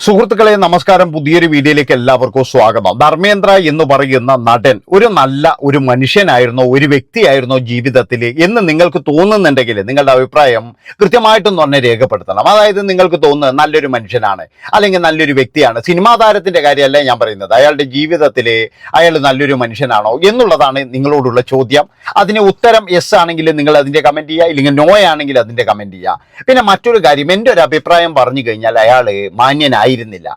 സുഹൃത്തുക്കളെ നമസ്കാരം. പുതിയൊരു വീഡിയോയിലേക്ക് എല്ലാവർക്കും സ്വാഗതം. ധർമ്മേന്ദ്ര എന്ന് പറയുന്ന നടൻ ഒരു നല്ല ഒരു മനുഷ്യനായിരുന്നോ ഒരു വ്യക്തിയായിരുന്നോ ജീവിതത്തിൽ എന്ന് നിങ്ങൾക്ക് തോന്നുന്നുണ്ടെങ്കിൽ നിങ്ങളുടെ അഭിപ്രായം കൃത്യമായിട്ടും തന്നെ രേഖപ്പെടുത്തണം. അതായത് നിങ്ങൾക്ക് തോന്നുന്നത് നല്ലൊരു മനുഷ്യനാണ് അല്ലെങ്കിൽ നല്ലൊരു വ്യക്തിയാണ്. സിനിമാ താരത്തിന്റെ കാര്യമല്ല ഞാൻ പറയുന്നത്. അയാളുടെ ജീവിതത്തിൽ അയാൾ നല്ലൊരു മനുഷ്യനാണോ എന്നുള്ളതാണ് നിങ്ങളോടുള്ള ചോദ്യം. അതിന് ഉത്തരം യെസ് ആണെങ്കിൽ നിങ്ങൾ അതിന്റെ കമന്റ് ചെയ്യുക ഇല്ലെങ്കിൽ നോ ആണെങ്കിൽ അതിന്റെ കമന്റ് ചെയ്യുക. പിന്നെ മറ്റൊരു കാര്യം എന്റെ ഒരു അഭിപ്രായം പറഞ്ഞു കഴിഞ്ഞാൽ അയാൾ മാന്യനായിരുന്നില്ല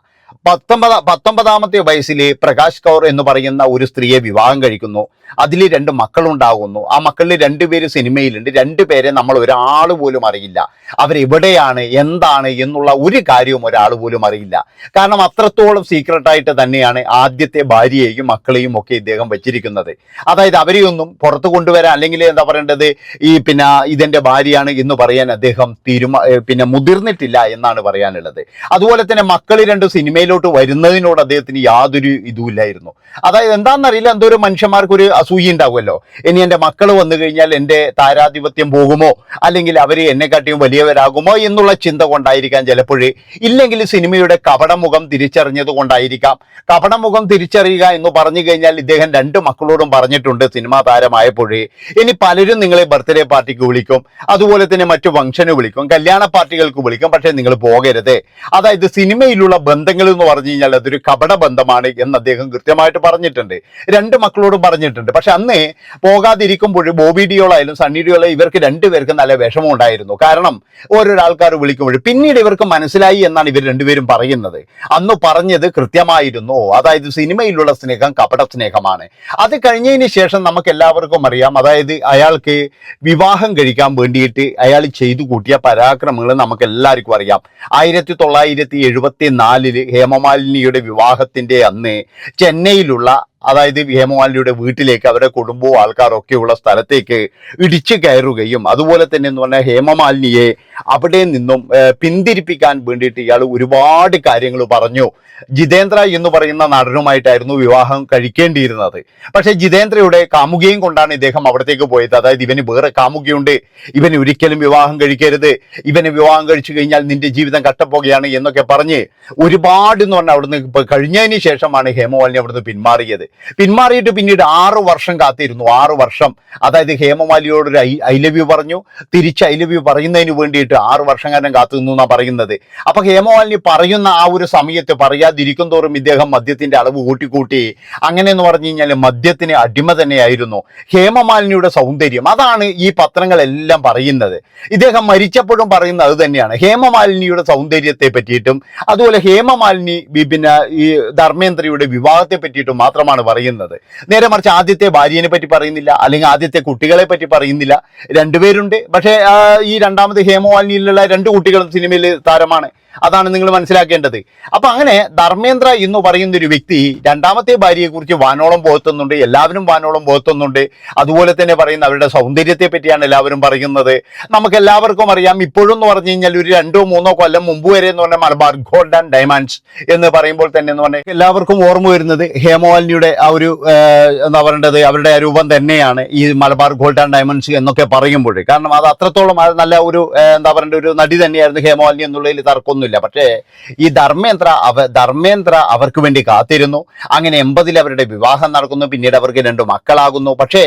പത്തൊമ്പത് പത്തൊമ്പതാമത്തെ വയസ്സിൽ പ്രകാശ് കൗർ എന്ന് പറയുന്ന ഒരു സ്ത്രീയെ വിവാഹം കഴിക്കുന്നു. അതിൽ രണ്ട് മക്കളുണ്ടാകുന്നു. ആ മക്കളിൽ രണ്ടുപേര് സിനിമയിലുണ്ട്. രണ്ടുപേരെ നമ്മൾ ഒരാൾ പോലും അറിയില്ല. അവരെവിടെയാണ് എന്താണ് എന്നുള്ള ഒരു കാര്യവും ഒരാൾ പോലും അറിയില്ല. കാരണം അത്രത്തോളം സീക്രട്ടായിട്ട് തന്നെയാണ് ആദ്യത്തെ ഭാര്യയെയും മക്കളെയും ഒക്കെ ഇദ്ദേഹം വെച്ചിരിക്കുന്നത്. അതായത് അവരെയൊന്നും പുറത്തു കൊണ്ടുവരാൻ അല്ലെങ്കിൽ എന്താ പറയേണ്ടത്? ഈ പിന്നെ ഇതെന്റെ ഭാര്യയാണ് എന്ന് പറയാൻ അദ്ദേഹം തീരുമാ പിന്നെ മുതിർന്നിട്ടില്ല എന്നാണ് പറയാനുള്ളത്. അതുപോലെ തന്നെ മക്കൾ രണ്ട് സിനിമയിലോട്ട് വരുന്നതിനോട് അദ്ദേഹത്തിന് യാതൊരു ഇതുമില്ലായിരുന്നു. അതായത് എന്താണെന്നറിയില്ല എന്തോ ഒരു മനുഷ്യന്മാർക്ക് ഒരു ഉണ്ടാവുമല്ലോ. ഇനി എന്റെ മക്കൾ വന്നു കഴിഞ്ഞാൽ എന്റെ താരാധിപത്യം പോകുമോ? അല്ലെങ്കിൽ അവർ എന്നെക്കാട്ടിയും വലിയവരാകുമോ എന്നുള്ള ചിന്ത കൊണ്ടായിരിക്കാം ചിലപ്പോഴേ. ഇല്ലെങ്കിൽ സിനിമയുടെ കപടമുഖം തിരിച്ചറിഞ്ഞത് കൊണ്ടായിരിക്കാം. കപടമുഖം തിരിച്ചറിയുക എന്ന് പറഞ്ഞു കഴിഞ്ഞാൽ ഇദ്ദേഹം രണ്ട് മക്കളോടും പറഞ്ഞിട്ടുണ്ട് സിനിമാ താരമായപ്പോഴേ. ഇനി പലരും നിങ്ങളെ ബർത്ത്ഡേ പാർട്ടിക്ക് വിളിക്കും. അതുപോലെ തന്നെ മറ്റു ഫംഗ്ഷന് വിളിക്കും. കല്യാണ പാർട്ടികൾക്ക് വിളിക്കും. പക്ഷേ നിങ്ങൾ പോകരുത്. അതായത് സിനിമയിലുള്ള ബന്ധങ്ങൾ എന്ന് പറഞ്ഞു കഴിഞ്ഞാൽ അതൊരു കപട ബന്ധമാണ് എന്ന് അദ്ദേഹം കൃത്യമായിട്ട് പറഞ്ഞിട്ടുണ്ട്. രണ്ട് മക്കളോടും പറഞ്ഞിട്ടുണ്ട്. പക്ഷെ അന്ന് പോകാതിരിക്കുമ്പോൾ ബോബി ഡിയോളായാലും സണ്ണി ഇവർക്ക് രണ്ടുപേർക്കും നല്ല വിഷമം ഉണ്ടായിരുന്നു കാരണം ഓരോരോ ആൾക്കാർ വിളിക്കുമ്പോൾ പിന്നീട് ഇവർക്ക് മനസ്സിലായി എന്നാണ് ഇവർ രണ്ടുപേരും പറയുന്നത്. അന്ന് പറഞ്ഞത് കൃത്യമായിരുന്നു. അതായത് സിനിമയിലുള്ള സ്നേഹം കപട സ്നേഹമാണ്. അത് കഴിഞ്ഞതിന് ശേഷം നമുക്ക് എല്ലാവർക്കും അറിയാം. അതായത് അയാൾക്ക് വിവാഹം കഴിക്കാൻ വേണ്ടിയിട്ട് അയാൾ ചെയ്തു കൂട്ടിയ പരാക്രമങ്ങൾ നമുക്ക് എല്ലാവർക്കും അറിയാം. ആയിരത്തി തൊള്ളായിരത്തി എഴുപത്തി നാലിൽ ഹേമമാലിനിയുടെ വിവാഹത്തിന്റെ അന്ന് ചെന്നൈയിലുള്ള അതായത് ഹേമമാലിനിയുടെ വീട്ടിലേക്ക് അവരുടെ കുടുംബവും ആൾക്കാരൊക്കെ ഉള്ള സ്ഥലത്തേക്ക് ഇടിച്ചു കയറുകയും അതുപോലെ തന്നെ എന്ന് പറഞ്ഞാൽ ഹേമമാലിനിയെ അവിടെ നിന്നും പിന്തിരിപ്പിക്കാൻ വേണ്ടിയിട്ട് ഇയാൾ ഒരുപാട് കാര്യങ്ങൾ പറഞ്ഞു. ജിതേന്ദ്ര എന്ന് പറയുന്ന നടനുമായിട്ടായിരുന്നു വിവാഹം കഴിക്കേണ്ടിയിരുന്നത്. പക്ഷേ ജിതേന്ദ്രയുടെ കാമുകയും കൊണ്ടാണ് ഇദ്ദേഹം അവിടത്തേക്ക് പോയത്. അതായത് ഇവന് വേറെ കാമുകിയുണ്ട്. ഇവന് ഒരിക്കലും വിവാഹം കഴിക്കരുത്. ഇവന് വിവാഹം കഴിച്ചു കഴിഞ്ഞാൽ നിന്റെ ജീവിതം കട്ടപ്പോകുകയാണ് എന്നൊക്കെ പറഞ്ഞ് ഒരുപാട് എന്ന് പറഞ്ഞാൽ അവിടുന്ന് കഴിഞ്ഞതിന് ശേഷമാണ് ഹേമമാലിനി അവിടുന്ന് പിന്മാറിയത്. പിന്മാറിയിട്ട് പിന്നീട് ആറ് വർഷം കാത്തിരുന്നു. ആറ് വർഷം. അതായത് ഹേമമാലിയോട് ഒരു ഐ ലവ് യു പറഞ്ഞു. തിരിച്ച് ഐ ലവ് യു പറയുന്നതിന് വേണ്ടിയിട്ട് ആറ് വർഷം കാലം കാത്തു നിന്നു എന്നാണ് പറയുന്നത്. അപ്പൊ ഹേമമാലിനി പറയുന്ന ആ ഒരു സമയത്ത് പറയാതിരിക്കും തോറും ഇദ്ദേഹം മദ്യത്തിന്റെ അളവ് കൂട്ടിക്കൂട്ടി. അങ്ങനെ എന്ന് പറഞ്ഞു കഴിഞ്ഞാൽ മദ്യത്തിന് അടിമ തന്നെയായിരുന്നു. ഹേമമാലിനിയുടെ സൗന്ദര്യം. അതാണ് ഈ പത്രങ്ങളെല്ലാം പറയുന്നത്. ഇദ്ദേഹം മരിച്ചപ്പോഴും പറയുന്നത് അത് തന്നെയാണ്. ഹേമമാലിനിയുടെ സൗന്ദര്യത്തെ പറ്റിയിട്ടും അതുപോലെ ഹേമമാലിനി പിന്നെ ഈ ധർമ്മേന്ദ്രയുടെ വിവാഹത്തെ പറ്റിയിട്ടും മാത്രമാണ് പറയുന്നത്. നേരെ മറിച്ച് ആദ്യത്തെ ഭാര്യനെ പറ്റി പറയുന്നില്ല അല്ലെങ്കിൽ ആദ്യത്തെ കുട്ടികളെ പറ്റി പറയുന്നില്ല. രണ്ടുപേരുണ്ട്. പക്ഷേ ഈ രണ്ടാമത് ഹേമമാലിനിയിലുള്ള രണ്ട് കുട്ടികളും സിനിമയിൽ താരമാണ്. അതാണ് നിങ്ങൾ മനസ്സിലാക്കേണ്ടത്. അപ്പൊ അങ്ങനെ ധർമ്മേന്ദ്ര എന്ന് പറയുന്ന ഒരു വ്യക്തി രണ്ടാമത്തെ ഭാര്യയെ കുറിച്ച് വാനോളം പോത്തുന്നുണ്ട് എല്ലാവരും വാനോളം പോത്തുന്നുണ്ട് അതുപോലെ തന്നെ പറയുന്ന അവരുടെ സൗന്ദര്യത്തെ പറ്റിയാണ് എല്ലാവരും പറയുന്നത്. നമുക്ക് എല്ലാവർക്കും അറിയാം ഇപ്പോഴും എന്ന് പറഞ്ഞു കഴിഞ്ഞാൽ ഒരു രണ്ടോ മൂന്നോ കൊല്ലം മുമ്പ് വരെ എന്ന് പറഞ്ഞാൽ മലബാർ ഗോൾഡ് ആൻഡ് ഡയമണ്ട്സ് എന്ന് പറയുമ്പോൾ തന്നെ എന്ന് പറഞ്ഞാൽ എല്ലാവർക്കും ഓർമ്മ വരുന്നത് ഹേമവാലിനിയുടെ ആ ഒരു എന്താ പറയേണ്ടത് അവരുടെ രൂപം തന്നെയാണ് ഈ മലബാർ ഗോൾഡ് ആൻഡ് ഡയമണ്ട്സ് എന്നൊക്കെ പറയുമ്പോൾ. കാരണം അത് അത്രത്തോളം നല്ല ഒരു എന്താ പറയേണ്ട ഒരു നടി തന്നെയായിരുന്നു ഹേമവാലിനി എന്നുള്ളതിൽ തർക്കമൊന്നുമില്ല പക്ഷേ ഈ ധർമ്മേന്ദ്ര അവ ധർമ്മേന്ദ്ര അവർക്ക് വേണ്ടി കാത്തിരുന്നു. അങ്ങനെ എൺപതിൽ അവരുടെ വിവാഹം നടക്കുന്നു. പിന്നീട് അവർക്ക് രണ്ട് മക്കളാകുന്നു. പക്ഷേ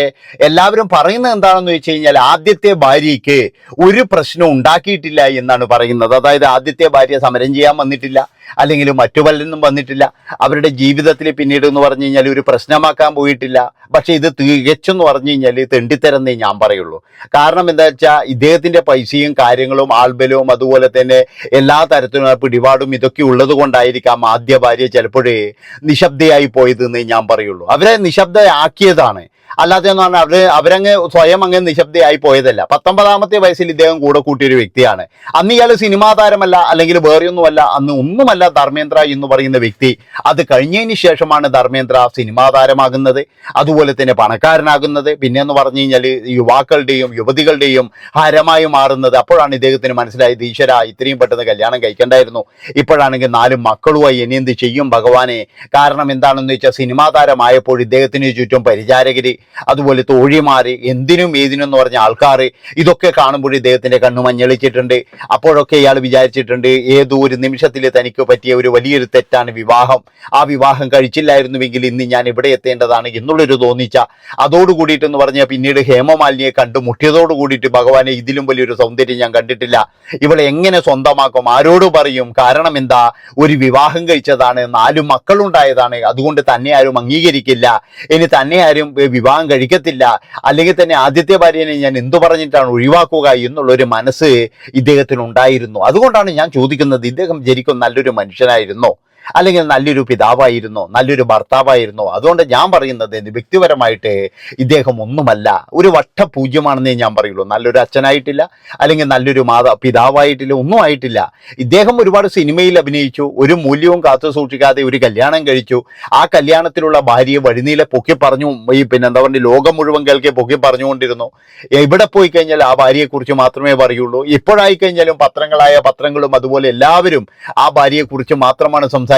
എല്ലാവരും പറയുന്നത് എന്താണെന്ന് വെച്ച് കഴിഞ്ഞാൽ ആദ്യത്തെ ഭാര്യയ്ക്ക് ഒരു പ്രശ്നം ഉണ്ടാക്കിയിട്ടില്ല എന്നാണ് പറയുന്നത്. അതായത് ആദ്യത്തെ ഭാര്യ സമരം ചെയ്യാൻ വന്നിട്ടില്ല. അല്ലെങ്കിൽ മറ്റു പലരൊന്നും വന്നിട്ടില്ല. അവരുടെ ജീവിതത്തിൽ പിന്നീട് എന്ന് പറഞ്ഞു കഴിഞ്ഞാൽ ഒരു പ്രശ്നമാക്കാൻ പോയിട്ടില്ല. പക്ഷേ ഇത് തികച്ചെന്ന് പറഞ്ഞു കഴിഞ്ഞാൽ തെണ്ടിത്തരെന്നേ ഞാൻ പറയുള്ളൂ. കാരണം എന്താ വെച്ചാൽ ഇദ്ദേഹത്തിന്റെ പൈസയും കാര്യങ്ങളും ആൾബലവും അതുപോലെ തന്നെ എല്ലാ തരത്തിലുള്ള പിടിപാടും ഇതൊക്കെ ഉള്ളത് കൊണ്ടായിരിക്കാം ആദ്യ ഭാര്യ ചിലപ്പോഴേ നിശബ്ദയായി പോയതെന്ന് ഞാൻ പറയുള്ളൂ. അവരെ നിശബ്ദയാക്കിയതാണ്. അല്ലാതെ എന്ന് പറഞ്ഞാൽ അവർ അവരങ്ങ് സ്വയം അങ്ങ് നിശബ്ദയായി പോയതല്ല. പത്തൊമ്പതാമത്തെ വയസ്സിൽ ഇദ്ദേഹം കൂടെ കൂട്ടിയൊരു വ്യക്തിയാണ്. അന്ന് ഇയാൾ സിനിമാ താരമല്ല അല്ലെങ്കിൽ വേറെയൊന്നുമല്ല അന്ന് ഒന്നുമല്ല ധർമ്മേന്ദ്ര എന്ന് പറയുന്ന വ്യക്തി. അത് കഴിഞ്ഞതിന് ശേഷമാണ് ധർമ്മേന്ദ്ര സിനിമാ താരമാകുന്നത്. അതുപോലെ തന്നെ പണക്കാരനാകുന്നത്. പിന്നെ എന്ന് പറഞ്ഞു കഴിഞ്ഞാൽ യുവാക്കളുടെയും യുവതികളുടെയും ഹരമായി മാറുന്നത്. അപ്പോഴാണ് ഇദ്ദേഹത്തിന് മനസ്സിലായത് ഈശ്വര ഇത്രയും പെട്ടെന്ന് കല്യാണം കഴിക്കണ്ടായിരുന്നു. ഇപ്പോഴാണെങ്കിൽ നാല് മക്കളുമായി ഇനി എന്ത് ചെയ്യും ഭഗവാനെ? കാരണം എന്താണെന്ന് വെച്ചാൽ സിനിമാ താരമായപ്പോൾ ഇദ്ദേഹത്തിന് ചുറ്റും പരിചാരകര് അതുപോലെ തോഴിമാര് എന്തിനും ഏതിനും എന്ന് പറഞ്ഞ ആൾക്കാർ ഇതൊക്കെ കാണുമ്പോൾ ഇദ്ദേഹത്തിന്റെ കണ്ണ് മഞ്ഞളിച്ചിട്ടുണ്ട്. അപ്പോഴൊക്കെ ഇയാൾ വിചാരിച്ചിട്ടുണ്ട് ഏതോ ഒരു നിമിഷത്തിൽ തനിക്ക് പറ്റിയ ഒരു വലിയൊരു തെറ്റാണ് വിവാഹം. ആ വിവാഹം കഴിച്ചില്ലായിരുന്നുവെങ്കിൽ ഇന്ന് ഞാൻ ഇവിടെ എത്തേണ്ടതാണ് എന്നുള്ളൊരു തോന്നിച്ച അതോടുകൂടിയിട്ടെന്ന് പറഞ്ഞാൽ പിന്നീട് ഹേമമാലിനിയെ കണ്ടു മുട്ടിയതോട് കൂടിയിട്ട് ഭഗവാനെ ഇതിലും വലിയൊരു സൗന്ദര്യം ഞാൻ കണ്ടിട്ടില്ല. ഇവളെ എങ്ങനെ സ്വന്തമാക്കും? ആരോട് പറയും? കാരണം എന്താ? ഒരു വിവാഹം കഴിച്ചതാണ് നാലു മക്കളുണ്ടായതാണ്. അതുകൊണ്ട് തന്നെ ആരും അംഗീകരിക്കില്ല. ഇനി തന്നെ ആരും ഏ, വിവാഹം കഴിക്കത്തില്ല. അല്ലെങ്കിൽ തന്നെ ആദ്യത്തെ ഭാര്യനെ ഞാൻ എന്തു പറഞ്ഞിട്ടാണ് ഒഴിവാക്കുക എന്നുള്ളൊരു മനസ്സ് ഇദ്ദേഹത്തിന് ഉണ്ടായിരുന്നു അതുകൊണ്ടാണ് ഞാൻ ചോദിക്കുന്നത് ഇദ്ദേഹം ശരിക്കും നല്ലൊരു മനുഷ്യനായിരുന്നോ. അല്ലെങ്കിൽ നല്ലൊരു പിതാവായിരുന്നോ നല്ലൊരു ഭർത്താവായിരുന്നോ. അതുകൊണ്ട് ഞാൻ പറയുന്നത് വ്യക്തിപരമായിട്ട് ഇദ്ദേഹം ഒന്നുമല്ല. ഒരു വട്ട പൂജ്യമാണെന്നേ ഞാൻ പറയുള്ളൂ. നല്ലൊരു അച്ഛനായിട്ടില്ല അല്ലെങ്കിൽ നല്ലൊരു മാതാ പിതാവായിട്ടില്ല ഒന്നും ആയിട്ടില്ല. ഇദ്ദേഹം ഒരുപാട് സിനിമയിൽ അഭിനയിച്ചു. ഒരു മൂല്യവും കാത്തു സൂക്ഷിക്കാതെ ഒരു കല്യാണം കഴിച്ചു. ആ കല്യാണത്തിലുള്ള ഭാര്യയെ വഴിനീലെ പൊക്കി പറഞ്ഞു ഈ പിന്നെ എന്താ പറയുക ലോകം മുഴുവൻ കേൾക്കെ പൊക്കി പറഞ്ഞുകൊണ്ടിരുന്നു. എവിടെ പോയി കഴിഞ്ഞാൽ ആ ഭാര്യയെക്കുറിച്ച് മാത്രമേ പറയുള്ളൂ. ഇപ്പോഴായി കഴിഞ്ഞാലും പത്രങ്ങളായ പത്രങ്ങളും അതുപോലെ എല്ലാവരും ആ ഭാര്യയെക്കുറിച്ച് മാത്രമാണ് സംസാരിക്കുന്നത്.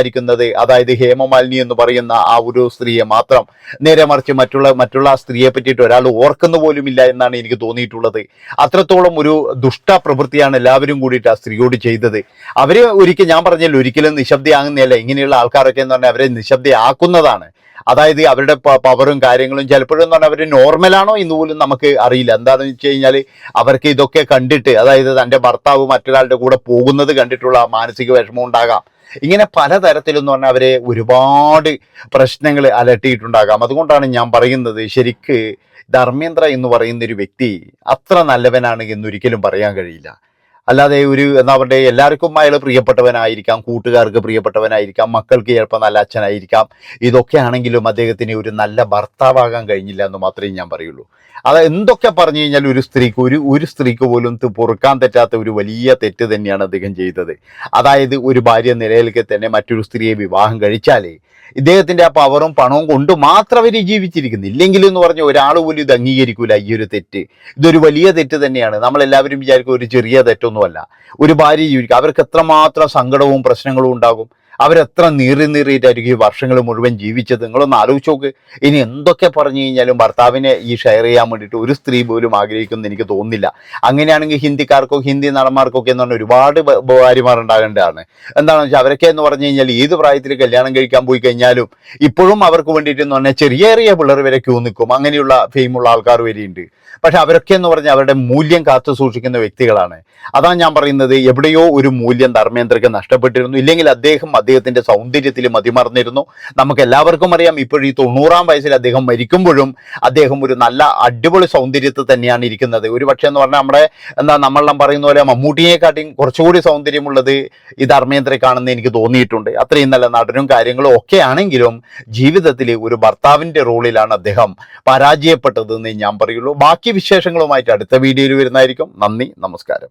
അതായത് ഹേമമാലിനി എന്ന് പറയുന്ന ആ ഒരു സ്ത്രീയെ മാത്രം. നേരെ മറിച്ച് മറ്റുള്ള മറ്റുള്ള സ്ത്രീയെ പറ്റിയിട്ട് ഒരാൾ ഓർക്കുന്ന പോലുമില്ല എന്നാണ് എനിക്ക് തോന്നിയിട്ടുള്ളത്. അത്രത്തോളം ഒരു ദുഷ്ട പ്രവൃത്തിയാണ് എല്ലാവരും കൂടിയിട്ട് ആ സ്ത്രീയോട് ചെയ്തത്. അവരെ ഒരിക്കൽ ഞാൻ പറഞ്ഞല്ലോ ഒരിക്കലും നിശബ്ദയാകുന്നില്ല ഇങ്ങനെയുള്ള ആൾക്കാരൊക്കെ എന്ന് പറഞ്ഞാൽ അവരെ നിശബ്ദയാക്കുന്നതാണ്. അതായത് അവരുടെ പവറും കാര്യങ്ങളും ചിലപ്പോഴും എന്ന് പറഞ്ഞാൽ അവർ നോർമലാണോ എന്ന് പോലും നമുക്ക് അറിയില്ല. എന്താണെന്ന് വെച്ച് കഴിഞ്ഞാൽ അവർക്ക് ഇതൊക്കെ കണ്ടിട്ട് അതായത് തന്റെ ഭർത്താവ് മറ്റൊരാളുടെ കൂടെ പോകുന്നത് കണ്ടിട്ടുള്ള മാനസിക വിഷമം ഉണ്ടാകാം. ഇങ്ങനെ പലതരത്തിലെന്ന് പറഞ്ഞാൽ അവരെ ഒരുപാട് പ്രശ്നങ്ങൾ അലട്ടിയിട്ടുണ്ടാകാം. അതുകൊണ്ടാണ് ഞാൻ പറയുന്നത് ശരിക്ക് ധർമ്മേന്ദ്ര എന്ന് പറയുന്ന ഒരു വ്യക്തി അത്ര നല്ലവനാണ് എന്നൊരിക്കലും പറയാൻ കഴിയില്ല. അല്ലാതെ ഒരു എന്താ പറയുക എല്ലാവർക്കും അയാൾ പ്രിയപ്പെട്ടവനായിരിക്കാം കൂട്ടുകാർക്ക് പ്രിയപ്പെട്ടവനായിരിക്കാം മക്കൾക്ക് ചിലപ്പോൾ നല്ല അച്ഛനായിരിക്കാം. ഇതൊക്കെ ആണെങ്കിലും അദ്ദേഹത്തിന് ഒരു നല്ല ഭർത്താവാകാൻ കഴിഞ്ഞില്ല എന്ന് മാത്രമേ ഞാൻ പറയുള്ളൂ. അത് എന്തൊക്കെ പറഞ്ഞു കഴിഞ്ഞാൽ ഒരു സ്ത്രീക്ക് ഒരു ഒരു സ്ത്രീക്ക് പോലും പൊറുക്കാൻ തെറ്റാത്ത ഒരു വലിയ തെറ്റ് തന്നെയാണ് അദ്ദേഹം ചെയ്തത്. അതായത് ഒരു ഭാര്യ നിലയിലേക്ക് തന്നെ മറ്റൊരു സ്ത്രീയെ വിവാഹം കഴിച്ചാലേ ഇദ്ദേഹത്തിന്റെ ആ പവറും പണവും കൊണ്ട് മാത്രം അവർ ജീവിച്ചിരിക്കുന്നു. ഇല്ലെങ്കിൽ എന്ന് പറഞ്ഞ ഒരാൾ പോലും ഇത് അംഗീകരിക്കൂല. ഈ ഒരു തെറ്റ്. ഇതൊരു വലിയ തെറ്റ് തന്നെയാണ്. നമ്മളെല്ലാവരും വിചാരിക്കും ഒരു ചെറിയ തെറ്റൊന്നുമല്ല. ഒരു ഭാര്യ ജീവിക്കുക അവർക്ക് എത്രമാത്രം സങ്കടവും പ്രശ്നങ്ങളും ഉണ്ടാകും. അവരെത്ര നീറി നീറിയിട്ടായിരിക്കും ഈ വർഷങ്ങൾ മുഴുവൻ ജീവിച്ചത്? നിങ്ങളൊന്ന് ആലോചിച്ച് നോക്ക്. ഇനി എന്തൊക്കെ പറഞ്ഞു കഴിഞ്ഞാലും ഭർത്താവിനെ ഈ ഷെയർ ചെയ്യാൻ വേണ്ടിയിട്ട് ഒരു സ്ത്രീ പോലും ആഗ്രഹിക്കുമെന്ന് എനിക്ക് തോന്നുന്നില്ല. അങ്ങനെയാണെങ്കിൽ ഹിന്ദിക്കാർക്കോ ഹിന്ദി നടന്മാർക്കൊക്കെ എന്ന് പറഞ്ഞാൽ ഒരുപാട് ഭാര്യമാർ ഉണ്ടാകേണ്ടതാണ്. എന്താണെന്ന് വെച്ചാൽ അവരൊക്കെ എന്ന് പറഞ്ഞു കഴിഞ്ഞാൽ ഏത് പ്രായത്തിൽ കല്യാണം കഴിക്കാൻ പോയി കഴിഞ്ഞാലും ഇപ്പോഴും അവർക്ക് വേണ്ടിയിട്ട് എന്ന് പറഞ്ഞാൽ ചെറിയ ചെറിയ പിള്ളേർ വരെ ക്യൂ നിൽക്കും. അങ്ങനെയുള്ള ഫെയിമുള്ള ആൾക്കാർ വരെയുണ്ട്. പക്ഷെ അവരൊക്കെ എന്ന് പറഞ്ഞാൽ അവരുടെ മൂല്യം കാത്തു സൂക്ഷിക്കുന്ന വ്യക്തികളാണ്. അതാണ് ഞാൻ പറയുന്നത്. എവിടെയോ ഒരു മൂല്യം ധർമ്മേന്ദ്രക്ക് നഷ്ടപ്പെട്ടിരുന്നു. ഇല്ലെങ്കിൽ അദ്ദേഹം അദ്ദേഹത്തിന്റെ സൗന്ദര്യത്തിൽ മതിമറന്നിരുന്നു നമുക്ക് എല്ലാവർക്കും അറിയാം ഇപ്പോൾ ഈ തൊണ്ണൂറാം വയസ്സിൽ അദ്ദേഹം മരിക്കുമ്പോഴും അദ്ദേഹം ഒരു നല്ല അടിപൊളി സൗന്ദര്യത്തിൽ തന്നെയാണ് ഇരിക്കുന്നത്. ഒരു പക്ഷേ എന്ന് പറഞ്ഞാൽ നമ്മുടെ എന്താ നമ്മളെല്ലാം പറയുന്ന പോലെ മമ്മൂട്ടിയെക്കാട്ടിയും കുറച്ചുകൂടി സൗന്ദര്യമുള്ളത് ഈ ധർമ്മേന്ദ്രക്കാണെന്ന് എനിക്ക് തോന്നിയിട്ടുണ്ട്. അത്രയും നല്ല നടനും കാര്യങ്ങളും ഒക്കെ ആണെങ്കിലും ജീവിതത്തിൽ ഒരു ഭർത്താവിന്റെ റോളിലാണ് അദ്ദേഹം പരാജയപ്പെട്ടതെന്ന് ഞാൻ പറയുള്ളൂ. ബാക്കി വിശേഷങ്ങളുമായിട്ട് അടുത്ത വീഡിയോയിൽ വരുന്നതായിരിക്കും. നന്ദി നമസ്കാരം.